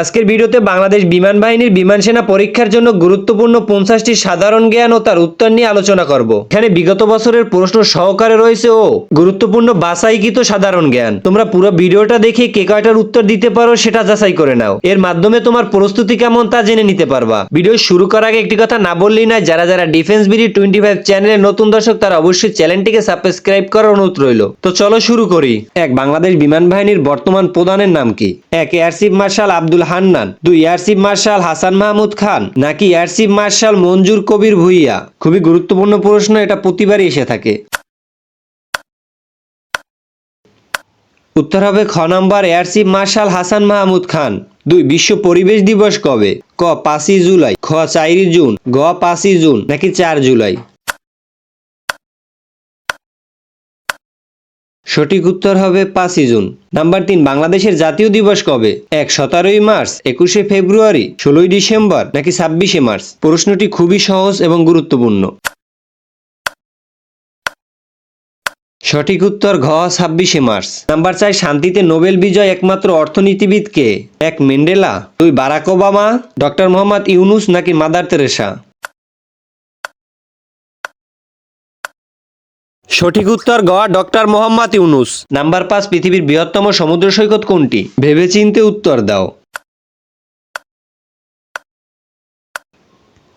আজকের ভিডিওতে বাংলাদেশ বিমান বাহিনীর বিমান সেনা পরীক্ষার জন্য গুরুত্বপূর্ণ পঞ্চাশটি সাধারণ জ্ঞান ও তার উত্তর নিয়ে আলোচনা করব। এখানে বিগত বছরের প্রশ্ন সহকারে রয়েছে, ও গুরুত্বপূর্ণ বাছাইকৃত সাধারণ জ্ঞান। তোমরা পুরো ভিডিওটা দেখে কে কয়টার উত্তর দিতে পারো সেটা যাচাই করে নাও। এর মাধ্যমে তোমার প্রস্তুতি কেমন তা জেনে নিতে পারবা। ভিডিও শুরু করার আগে একটি কথা না বললেই না যারা যারা ডিফেন্স বিডি টোয়েন্টি ফাইভ চ্যানেলের নতুন দর্শক, তারা অবশ্যই চ্যানেলটিকে সাবস্ক্রাইব করার অনুরোধ রইল। তো চলো শুরু করি। এক, বাংলাদেশ বিমান বাহিনীর বর্তমান প্রধানের নাম কি? এক air chief marshal Abdul Hannan. দুই এয়ার মার্শাল হাসান মাহমুদ খান নাকি air chief marshal Manzur Kabir Bhuiyan? খুবই গুরুত্বপূর্ণ প্রশ্ন, এটা প্রতিবারই এসে থাকে। উত্তর হবে খ number air chief marshal Hasan Mahmud Khan. দুই, বিশ্ব পরিবেশ দিবস কবে? ক, পাঁচই জুলাই। খ, চারই জুন। গ, পাঁচই জুন। নাকি চার জুলাই? সঠিক উত্তর হবে পাঁচই জুন। নাম্বার তিন, বাংলাদেশের জাতীয় দিবস কবে? এক, সতেরোই মার্চ, একুশে ফেব্রুয়ারি, ষোলোই ডিসেম্বর, নাকি ছাব্বিশে মার্চ? প্রশ্নটি খুবই সহজ এবং গুরুত্বপূর্ণ। সঠিক উত্তর ঘ, ছাব্বিশে মার্চ। নাম্বার চার, শান্তিতে নোবেল বিজয় একমাত্র অর্থনীতিবিদ কে? এক, মেন্ডেলা। দুই, Barack Obama, doctor Mohammad Yunus নাকি মাদার তেরেসা? সঠিক উত্তর গ ডক্টর মোহাম্মদ ইউনুস। নাম্বার পাঁচ, পৃথিবীর বৃহত্তম সমুদ্র সৈকত কোনটি? ভেবেচিন্তে উত্তর দাও।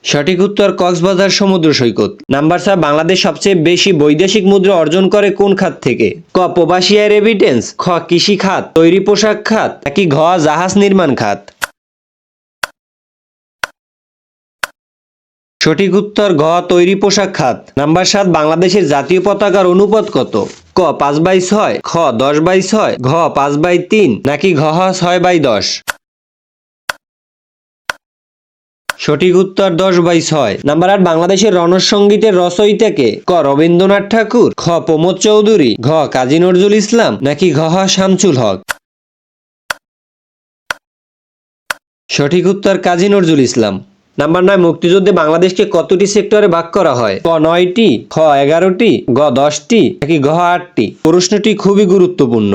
সঠিক উত্তর, কক্সবাজার সমুদ্র সৈকত। নাম্বার চার, বাংলাদেশ সবচেয়ে বেশি বৈদেশিক মুদ্রা অর্জন করে কোন খাত থেকে? ক, প্রবাসী এভিডেন্স খ, কৃষি খাত, তৈরি পোশাক খাত, নাকি ঘ, জাহাজ নির্মাণ খাত? সঠিক উত্তর, ঘ, তৈরি পোশাক খাত। নাম্বার সাত, বাংলাদেশের জাতীয় পতাকার অনুপাত কত? ক, পাঁচ বাই ছয়, খ, দশ বাই ছয়, ঘ, পাঁচ বাই তিন, নাকি ঘ, ছয় বাই দশ? সঠিক উত্তর, দশ বাই ছয়। নাম্বার আট, বাংলাদেশের রণসঙ্গীতের রচয়িতাকে ক, রবীন্দ্রনাথ ঠাকুর, খ, প্রমোদ চৌধুরী, ঘ, কাজী নজরুল ইসলাম, নাকি ঘ, শামসুল হক? সঠিক উত্তর, কাজী নজরুল ইসলাম। নাম্বার নয়, মুক্তিযুদ্ধে বাংলাদেশকে কতটি সেক্টরে ভাগ করা হয়? ক নয়টি, খ, এগারোটি, গ, দশটি, নাকি ঘ, আটটি? প্রশ্নটি খুবই গুরুত্বপূর্ণ।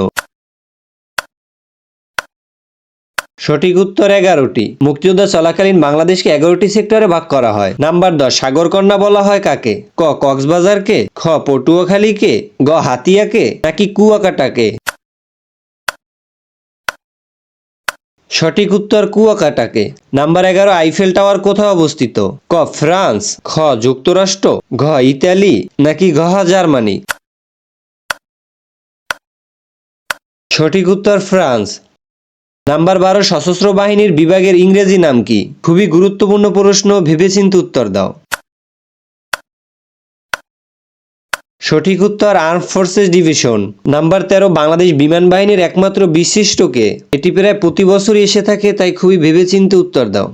সঠিক উত্তর এগারোটি। মুক্তিযুদ্ধ চলাকালীন বাংলাদেশকে এগারোটি সেক্টরে ভাগ করা হয়। নাম্বার দশ, সাগরকন্যা বলা হয় কাকে? ক, কক্সবাজারকে? খ, পটুয়াখালীকে? গ হাতিয়াকে নাকি কুয়াকাটাকে? সঠিক উত্তর কুয়াকাটাকে। নাম্বার এগারো, আইফেল টাওয়ার কোথায় অবস্থিত? ক, ফ্রান্স, খ, যুক্তরাষ্ট্র, ঘ, ইতালি, নাকি ঘ, জার্মানি? সঠিক উত্তর ফ্রান্স। নাম্বার বারো, সশস্ত্র বাহিনীর বিভাগের ইংরেজি নাম কি? খুবই গুরুত্বপূর্ণ প্রশ্ন, ভেবেচিন্তে উত্তর দাও। সঠিক উত্তর আর্ম ফোর্সেস ডিভিশন নাম্বার তেরো, বাংলাদেশ বিমান বাহিনীর একমাত্র বিশিষ্টকে। এটি প্রায় প্রতি বছরই এসে থাকে, তাই খুবই ভেবেচিন্তে উত্তর দাও।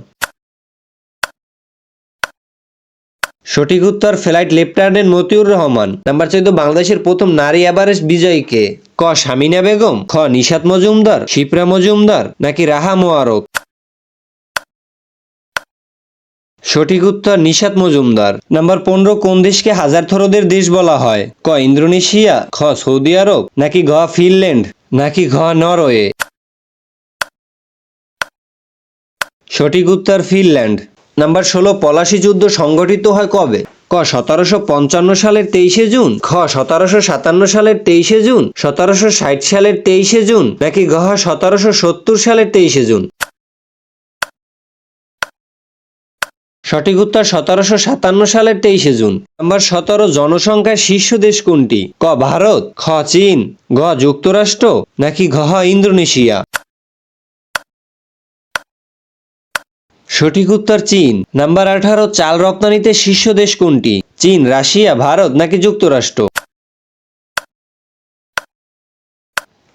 সঠিক উত্তর, flight lieutenant Matiur Rahman. Number চোদ্দ, বাংলাদেশের প্রথম নারী এভারেস্ট বিজয়ীকে। ক, শামিনা বেগম। খ, নিশাত মজুমদার। শিপ্রা মজুমদার। নাকি রাহা মোয়ারক। সঠিক উত্তর নিশাত মজুমদার। নাম্বার পনেরো, কোন দেশকে হাজার থরদের দেশ বলা হয়? ক, ইন্দোনেশিয়া, খ, সৌদি আরব, নাকি ঘ, ফিনল্যান্ড, নাকি ঘ, নরওয়ে? সঠিক উত্তর ফিনল্যান্ড। নাম্বার ষোলো, পলাশি যুদ্ধ সংগঠিত হয় কবে? ক, সতেরোশো পঞ্চান্ন সালের তেইশে জুন, খ, সতেরোশো সাতান্ন সালের তেইশে জুন, সতেরোশো ষাট সালের তেইশে জুন, নাকি ঘ, সতেরোশো সত্তর সালের তেইশে জুন? সঠিক উত্তর সতেরোশো সাতান্ন সালের তেইশে জুন। নাম্বার সতেরো, জনসংখ্যার শীর্ষ দেশ কোনটি? ক, ভারত, খ, চীন ঘ যুক্তরাষ্ট্র, নাকি ঘ, ইন্দোনেশিয়া? সঠিক উত্তর চীন। নাম্বার আঠারো, চাল রপ্তানিতে শীর্ষ দেশ কোনটি? চীন, রাশিয়া, ভারত, নাকি যুক্তরাষ্ট্র?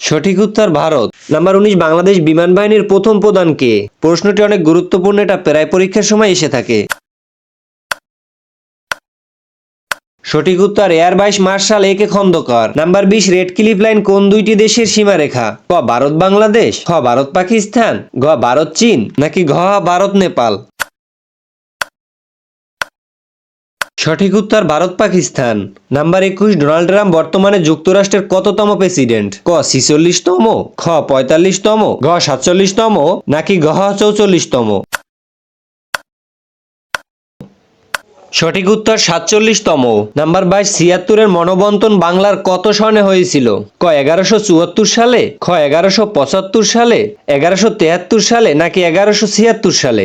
সঠিক উত্তর ভারত। নাম্বার উনিশ, বাংলাদেশ বিমান বাহিনীর প্রথম প্রধান কে? প্রশ্নটি অনেক গুরুত্বপূর্ণ, এটা প্রায় পরীক্ষার সময় এসে থাকে। সঠিক উত্তর, air vice marshal A K Khandaker. Number বিশ, রেড ক্লিফ লাইন কোন দুইটি দেশের সীমারেখা? ক ভারত বাংলাদেশ খ ভারত পাকিস্তান গ ভারত চীন নাকি ঘ ভারত নেপাল সঠিক উত্তর ভারত, পাকিস্তান। নাম্বার একুশ, ডোনাল্ড ট্রাম্প বর্তমানে যুক্তরাষ্ট্রের কততম প্রেসিডেন্ট? ক, ছিচল্লিশতম, খ, পঁয়তাল্লিশতম, ঘ, সাতচল্লিশতম, নাকি গহ চৌচল্লিশতম? সঠিক উত্তর সাতচল্লিশতম। নাম্বার বাইশ, ছিয়াত্তরের মনোবন্তন বাংলার কত সনে হয়েছিল? ক, এগারোশো চুয়াত্তর সালে, খ, এগারোশো পঁচাত্তর সালে, এগারোশো তেহাত্তর সালে, নাকি এগারোশো ছিয়াত্তর সালে?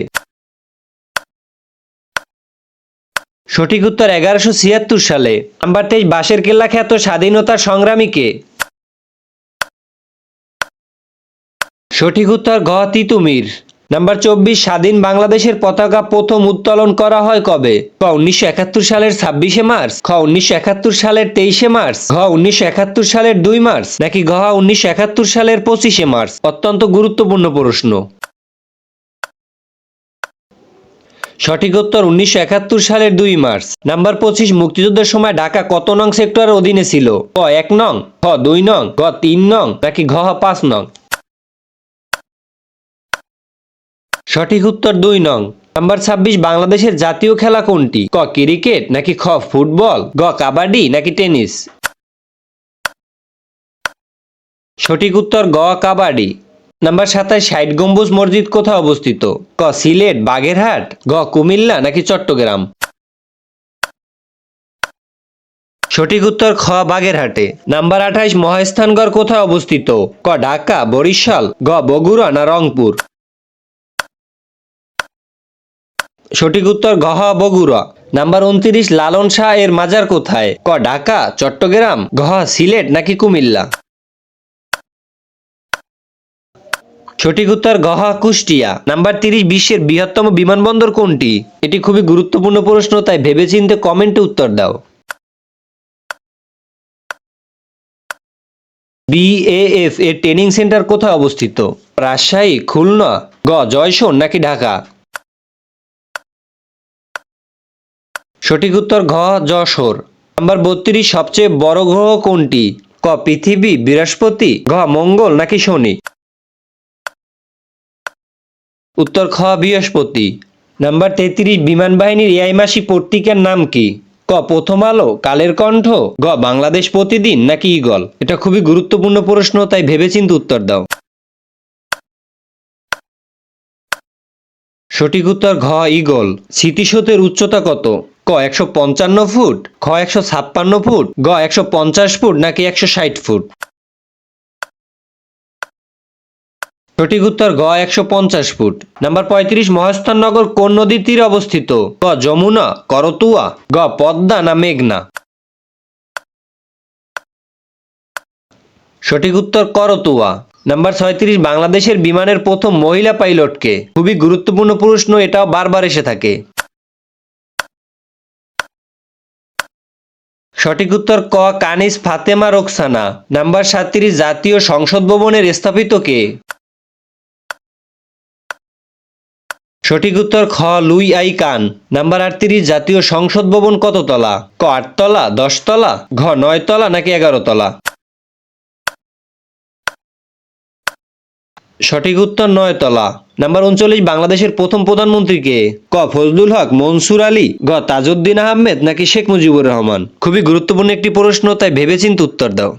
সঠিক উত্তর এগারোশো ছিয়াত্তর সালে। নাম্বার তেইশ, বাঁশের কেল্লা খ্যাত স্বাধীনতার সংগ্রামীকে সঠিক উত্তর গ তিতুমির। নাম্বার চব্বিশ, স্বাধীন বাংলাদেশের পতাকা প্রথম উত্তোলন করা হয় কবে? ক উনিশশো একাত্তর সালের ছাব্বিশে মার্চ। খ উনিশশো একাত্তর সালের তেইশে মার্চ। ঘ, উনিশশো একাত্তর সালের দুই মার্চ। নাকি ঘ, উনিশশো একাত্তর সালের পঁচিশে মার্চ? অত্যন্ত গুরুত্বপূর্ণ প্রশ্ন। সঠিক উত্তর উনিশশো একাত্তর সালের দুই মার্চ। নাম্বার পঁচিশ, মুক্তিযুদ্ধের সময় ঢাকা কত নং সেক্টরের অধীনে ছিল? ক, এক নং, খ, দুই নং, গ, তিন নং, নাকি ঘ পাঁচ নং? সঠিক উত্তর দুই নং। নাম্বার ছাব্বিশ, বাংলাদেশের জাতীয় খেলা কোনটি? ক, ক্রিকেট, নাকি খ, ফুটবল? গ, কাবাডি, নাকি টেনিস? সঠিক উত্তর, গ, কাবাডি। নাম্বার সাতাশ ষাট গম্বুজ মসজিদ কোথায় অবস্থিত? ক, সিলেট, বাগেরহাট, গ, কুমিল্লা নাকি চট্টগ্রাম? সঠিক উত্তর খ, বাগেরহাটে। নাম্বার আঠাইশ মহাস্থানগড় কোথায় অবস্থিত? ক, ঢাকা, বরিশাল, গ, বগুড়া না রংপুর? সঠিক উত্তর গহ বগুড়া। নাম্বার উনত্রিশ, লালন শাহ এর মাজার কোথায়? ক, ঢাকা, চট্টগ্রাম গহ সিলেট নাকি কুমিল্লা? সঠিক উত্তর গহা কুষ্টিয়া। নাম্বার তিরিশ বিশ্বের বৃহত্তম বিমানবন্দর কোনটি? এটি খুবই গুরুত্বপূর্ণ প্রশ্ন, তাই ভেবেচিন্তে কমেন্টে উত্তর দাও। বিএএফ এর ট্রেনিং সেন্টার কোথায় অবস্থিত? রাজশাহী, খুলনা, গ, জয়সন নাকি ঢাকা? সঠিক উত্তর ঘ, যশোর। নাম্বার বত্রিশ, সবচেয়ে বড় গ্রহ কোনটি? ক, পৃথিবী, বৃহস্পতি, ঘ, মঙ্গল নাকি শনি? উত্তর খ, বৃহস্পতি। নাম্বার তেত্রিশ, বিমান বাহিনীর এই মাসি পত্রিকার নাম কি? ক, প্রথম আলো, কালের কণ্ঠ? গ, বাংলাদেশ প্রতিদিন নাকি ইগল এটা খুবই গুরুত্বপূর্ণ প্রশ্ন, তাই ভেবেচিন্তে উত্তর দাও। সঠিক উত্তর ঘ ইগল স্মৃতিসৌধের উচ্চতা কত? ক, একশো পঞ্চান্ন ফুট? খ, একশো ছাপ্পান্ন ফুট? গ, একশো পঞ্চাশ ফুট? নাকি একশো ষাট ফুট? সঠিক উত্তর গ, একশো পঞ্চাশ ফুট। নাম্বার পঁয়ত্রিশ মহাস্থাননগর কোন নদীর তীরে অবস্থিত? ক যমুনা, করতুয়া, গ, পদ্মা না মেঘনা? সঠিক উত্তর করতুয়া। নাম্বার ছয়ত্রিশ, বাংলাদেশের বিমানের প্রথম মহিলা পাইলটকে। খুবই গুরুত্বপূর্ণ প্রশ্ন এটাও বারবার এসে থাকে। সঠিক উত্তর ক কানিস ফাতেমা রোকসানা। নাম্বার সাতত্রিশ জাতীয় সংসদ ভবনের স্থাপিত কে? সঠিক উত্তর খ, লুই আই কান। নাম্বার আটত্রিশ, জাতীয় সংসদ ভবন কত তলা ক, আটতলা, দশতলা? ঘ নয় তলা নাকি এগারো তলা সঠিক উত্তর নয় তলা নাম্বার উনচল্লিশ, বাংলাদেশের প্রথম প্রধানমন্ত্রীকে ক, ফজলুল হক, মনসুর আলী? গ, তাজউদ্দিন আহমেদ নাকি শেখ মুজিবুর রহমান? খুবই গুরুত্বপূর্ণ একটি প্রশ্ন, তাই ভেবেচিন্তে উত্তর দাও।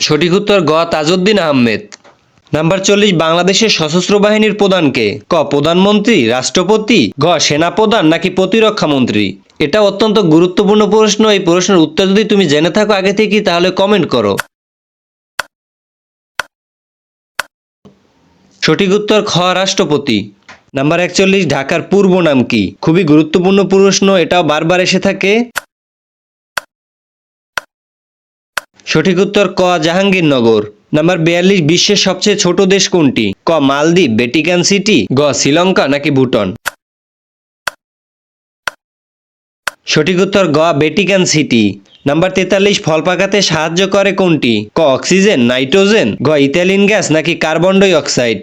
সঠিক উত্তর গ, তাজউদ্দিন আহমেদ। নাম্বার চল্লিশ, বাংলাদেশের সশস্ত্র বাহিনীর প্রধানকে ক, প্রধানমন্ত্রী, রাষ্ট্রপতি গ সেনাপ্রধান নাকি প্রতিরক্ষা মন্ত্রী? এটা অত্যন্ত গুরুত্বপূর্ণ প্রশ্ন। এই প্রশ্নের উত্তর যদি তুমি জেনে থাকো আগে থেকেই, তাহলে কমেন্ট করো। সঠিক উত্তর, খ, রাষ্ট্রপতি। নাম্বার একচল্লিশ, ঢাকার পূর্ব নাম কি? খুবই গুরুত্বপূর্ণ প্রশ্ন, এটাও বারবার এসে থাকে। সঠিক উত্তর, ক, জাহাঙ্গীরনগর। নাম্বার বিয়াল্লিশ, বিশ্বের সবচেয়ে ছোট দেশ কোনটি? ক, মালদ্বীপ, ভ্যাটিকান সিটি, গ, শ্রীলঙ্কা নাকি ভুটান? সঠিক উত্তর গ, ভ্যাটিকান সিটি। নাম্বার তেতাল্লিশ ফল পাকাতে সাহায্য করে কোনটি? ক, অক্সিজেন, নাইট্রোজেন, গ ইথালিন গ্যাস নাকি কার্বন ডাই অক্সাইড?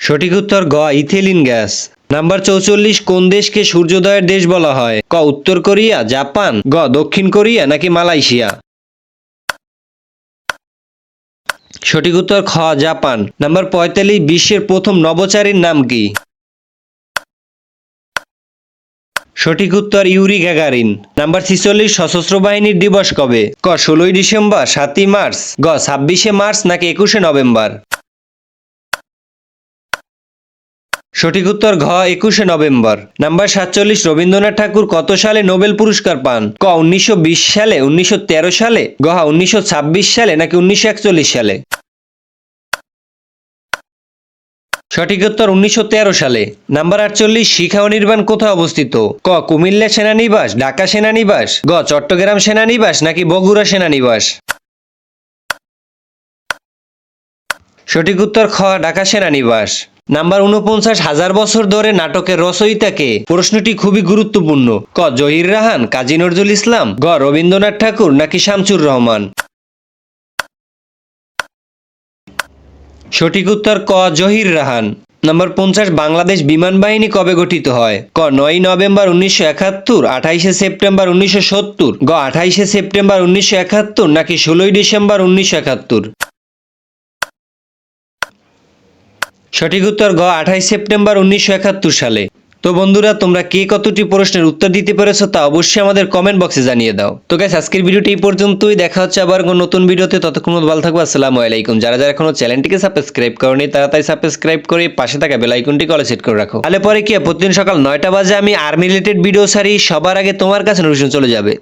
সঠিক উত্তর গ ইথিলিন গ্যাস। নাম্বার চৌচল্লিশ, কোন দেশকে সূর্যোদয়ের দেশ বলা হয়? ক, উত্তর কোরিয়া, জাপান, গ, দক্ষিণ কোরিয়া নাকি মালয়েশিয়া? সঠিক উত্তর খ, জাপান। নাম্বার পঁয়তাল্লিশ, বিশ্বের প্রথম নবচারীর নাম কি? সঠিক উত্তর ইউরি গ্যাগারিন। নাম্বার ছিচল্লিশ, সশস্ত্র বাহিনীর দিবস কবে? ক, ষোলোই ডিসেম্বর, সাতই মার্চ। গ, ছাব্বিশে মার্চ নাকি একুশে নভেম্বর? সঠিক উত্তর ঘ, একুশে নভেম্বর। নাম্বার সাতচল্লিশ, রবীন্দ্রনাথ ঠাকুর কত সালে নোবেল পুরস্কার পান? ক, উনিশশো বিশ সালে, উনিশশো তেরো সালে, গ, উনিশশো সালে, নাকি উনিশশো একচল্লিশ সালে? সঠিক উত্তর উনিশশো তেরো সালে। নাম্বার আটচল্লিশ, শিখা অনির্বাণ কোথায় অবস্থিত? ক, কুমিল্লা সেনানিবাস, ঢাকা সেনানিবাস, গ, চট্টগ্রাম সেনানিবাস, নাকি বগুড়া সেনানিবাস? সঠিক উত্তর খ, ঢাকা সেনানিবাস। নাম্বার উনপঞ্চাশ হাজার বছর ধরে নাটকের রচয়িতাকে। প্রশ্নটি খুবই গুরুত্বপূর্ণ। ক, জহির রাহান, কাজী নজরুল ইসলাম। গ, রবীন্দ্রনাথ ঠাকুর, নাকি শামসুর রহমান? সঠিক উত্তর, ক, জহির রাহান। নম্বর পঞ্চাশ, বাংলাদেশ বিমান বাহিনী কবে গঠিত হয়? ক, নয় নভেম্বর উনিশশো একাত্তর, আঠাইশে সেপ্টেম্বর উনিশশো সত্তর। গ, আঠাইশে সেপ্টেম্বর উনিশশো একাত্তর, নাকি ষোলোই ডিসেম্বর উনিশশো একাত্তর? সঠিক উত্তর গ, আঠাইশ সেপ্টেম্বর উনিশশো একাত্তর সালে। তো বন্ধুরা, তোমরা কে কতটি প্রশ্নের উত্তর দিতে পেরেছ তা অবশ্যই আমাদের কমেন্ট বক্সে জানিয়ে দাও। তো গাইস আজকের ভিডিওটি এই পর্যন্তই। দেখা হচ্ছে আবার কোনো নতুন ভিডিওতে। ততক্ষণ ভালো থাকব আসসালামু আলাইকুম। যারা যারা এখনও চ্যানেলটিকে সাবস্ক্রাইব করনি, তারা তাই সাবস্ক্রাইব করে পাশে থাকা বেল আইকনটি কলে সেট করে রাখো। তাহলে পরে কি প্রতিদিন সকাল নয়টা বাজে আমি আর্মি রিলেটেড ভিডিও সারি সবার আগে তোমার কাছে নোটিফিকেশন চলে যাবে।